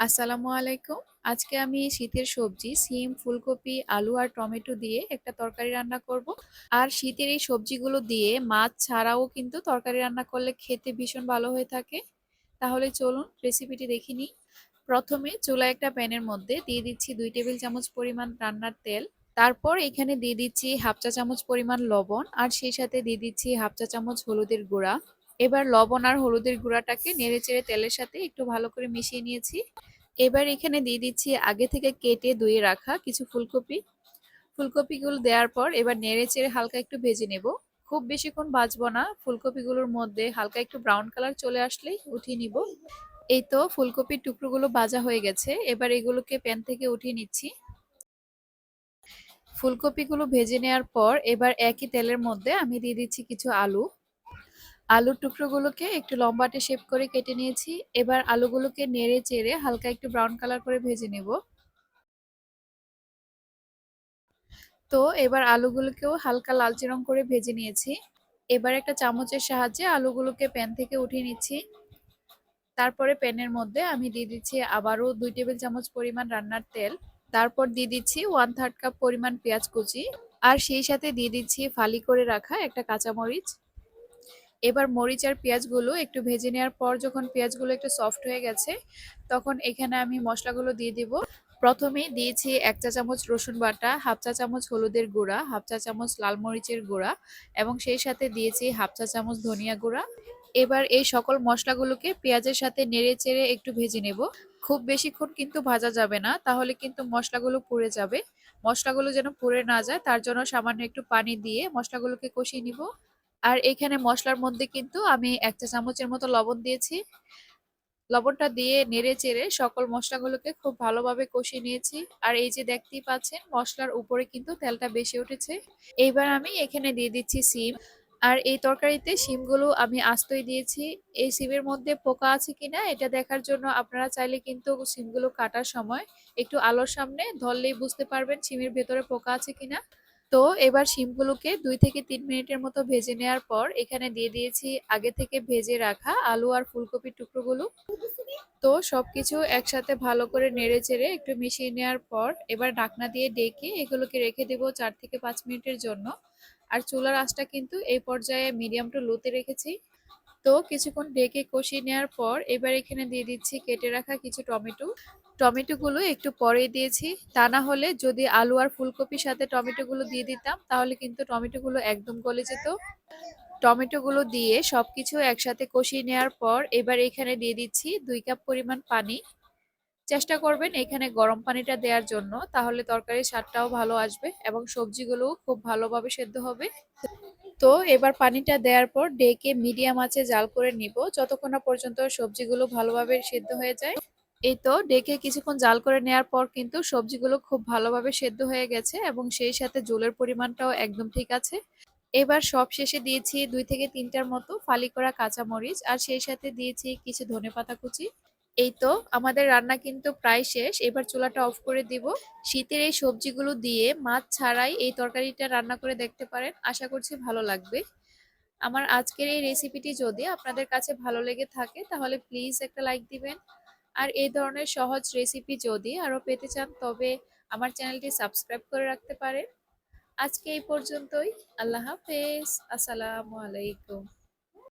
আসসালামু আলাইকুম। আজকে আমি শীতের সবজি সিম, ফুলকপি, আলু আর টমেটো দিয়ে একটা তরকারি রান্না করব। আর শীতের এই সবজিগুলো দিয়ে মাছ ছাড়াও কিন্তু তরকারি রান্না করলে খেতে ভীষণ ভালো হয়ে থাকে। তাহলে চলুন রেসিপিটি দেখে নিই। প্রথমে চুলায় একটা প্যানের মধ্যে দিয়ে দিচ্ছি দুই টেবিল চামচ পরিমাণ রান্নার তেল। তারপর এখানে দিয়ে দিচ্ছি হাফ চা চামচ পরিমাণ লবণ আর সেই সাথে দিয়ে দিচ্ছি হাফ চা চামচ হলুদের গুঁড়া। এবার লবণ আর হলুদের গুঁড়াটাকে নেড়েচেড়ে তেলের সাথে একটু ভালো করে মিশিয়ে নিয়েছি। এবার এখানে দিয়ে দিচ্ছি আগে থেকে কেটে ধুয়ে রাখা কিছু ফুলকপি। ফুলকপিগুলো দেওয়ার পর এবার নেড়ে চেড়ে হালকা একটু ভেজে নেব। খুব বেশিক্ষণ ভাজবো না, ফুলকপিগুলোর মধ্যে হালকা একটু ব্রাউন কালার চলে আসলেই উঠিয়ে নিব। এই তো ফুলকপির টুকরোগুলো ভাজা হয়ে গেছে, এবার এগুলোকে প্যান থেকে উঠিয়ে নিচ্ছি। ফুলকপিগুলো ভেজে নেওয়ার পর এবার একই তেলের মধ্যে আমি দিয়ে দিচ্ছি কিছু আলু। আলুর টুকরোগুলোকে একটু লম্বাটে শেপ করে কেটে নিয়েছি। এবার আলুগুলোকে নেড়ে চেড়ে হালকা একটু ব্রাউন কালার করে ভেজে নেব। তো এবার আলুগুলোকেও হালকা লালচে রং করে ভেজে নিয়েছি। এবার একটা চামচের সাহায্যে আলুগুলোকে প্যান থেকে উঠিয়ে নিচ্ছি। তারপরে প্যানের মধ্যে আমি দিয়ে দিচ্ছি আবারও দুই টেবিল চামচ পরিমাণ রান্নার তেল। তারপর দিয়ে দিচ্ছি ওয়ান থার্ড কাপ পরিমাণ পেঁয়াজ কুচি। আর সেই সাথে দিয়ে দিচ্ছি ফালি করে রাখা একটা কাঁচামরিচ। এবার মরিচ আর পেঁয়াজগুলো একটু ভেজে নেওয়ার পর যখন পেঁয়াজগুলো একটু সফট হয়ে গেছে, তখন এখানে আমি মশলাগুলো দিয়ে দিব। প্রথমে দিয়েছি এক চা চামচ রসুন বাটা, হাফ চা চামচ হলুদের গুঁড়া, হাফ চা চামচ লাল মরিচের গুঁড়া এবং সেই সাথে দিয়েছি হাফ চা চামচ ধনিয়া গুঁড়া। এবার এই সকল মশলাগুলোকে পেঁয়াজের সাথে নেড়ে চেড়ে একটু ভেজে নেব। খুব বেশিক্ষণ কিন্তু ভাজা যাবে না, তাহলে কিন্তু মশলাগুলো পুড়ে যাবে। মশলাগুলো যেন পুড়ে না যায়, তার জন্য সামান্য একটু পানি দিয়ে মশলাগুলোকে কষিয়ে নিব। আর এখানে মশলার মধ্যে কিন্তু আমি এক চা চামচের মতো লবণ দিয়েছি। লবণটা দিয়ে নেড়ে চেড়ে সকল মশলাগুলোকে খুব ভালোভাবে কষিয়ে নিয়েছি। আর এই যে দেখতেই পাচ্ছেন, মশলার উপরে কিন্তু তেলটা বেশি উঠেছে। এইবার আমি এখানে দিয়ে দিচ্ছি সিম। আর এই তরকারিতে সিমগুলো আমি আস্তই দিয়েছি। এই সিমের মধ্যে পোকা আছে কিনা এটা দেখার জন্য আপনারা চাইলে কিন্তু সিমগুলো কাটার সময় একটু আলোর সামনে ধরলেই বুঝতে পারবেন সিমের ভেতরে পোকা আছে কিনা। তো এবার শিমগুলোকে দুই থেকে তিন মিনিটের মতো ভেজে নেওয়ার পর এখানে দিয়ে দিয়েছি আগে থেকে ভেজে রাখা আলু আর ফুলকপির টুকরোগুলো। তো সবকিছু একসাথে ভালো করে নেড়ে চেড়ে একটু মিশিয়ে নেওয়ার পর এবার ঢাকনা দিয়ে ডেকে এগুলোকে রেখে দেবো চার থেকে পাঁচ মিনিটের জন্য। আর চুলার আঁচটা কিন্তু এই পর্যায়ে মিডিয়াম টু লোতে রেখেছি। তো কিছুক্ষণ ডেকে কষিয়ে নেওয়ার পর এবার এখানে দিয়ে দিচ্ছি কেটে রাখা কিছু টমেটো। টমেটোগুলো একটু পরে দিয়েছি। তা না হলে যদি আলু আর ফুলকপির সাথে টমেটোগুলো দিয়ে দিতাম, তাহলে কিন্তু টমেটোগুলো একদম গলে যেত। টমেটোগুলো দিয়ে সবকিছু একসাথে কষিয়ে নেওয়ার পর এবার এখানে দিয়ে দিচ্ছি দুই কাপ পরিমাণ পানি। চেষ্টা করবেন এখানে গরম পানিটা দেওয়ার জন্য, তাহলে তরকারির স্বাদটাও ভালো আসবে এবং সবজিগুলোও খুব ভালোভাবে সেদ্ধ হবে। তো এবার পানিটা দেওয়ার পর ডেকে মিডিয়াম আঁচে জাল করে নিব, যতক্ষণ না পর্যন্ত সবজিগুলো ভালোভাবে সেদ্ধ হয়ে যায়। এই তো ডেকে কিছুক্ষণ জাল করে নেওয়ার পর কিন্তু সবজিগুলো খুব ভালোভাবে সেদ্ধ হয়ে গেছে এবং সেই সাথে জলের পরিমাণটাও একদম ঠিক আছে। এবার সব শেষে দিয়েছি দুই থেকে তিনটার মতো ফালি করা কাঁচামরিচ আর সেই সাথে দিয়েছি কিছু ধনে পাতা কুচি। এই তো আমাদের রান্না কিন্তু প্রায় শেষ, এবার চুলাটা অফ করে দিব। শীতের এই সবজিগুলো দিয়ে মাছ ছাড়াই এই তরকারিটা রান্না করে দেখতে পারেন, আশা করছি ভালো লাগবে। আমার আজকের এই রেসিপিটি যদি আপনাদের কাছে ভালো লেগে থাকে তাহলে প্লিজ একটা লাইক দিবেন আর এই ধরনের সহজ রেসিপি যদি আরও পেতে চান, তবে আমার চ্যানেলটি সাবস্ক্রাইব করে রাখতে পারেন। আজকে এই পর্যন্তই। আল্লাহ হাফেজ। আসসালামু আলাইকুম।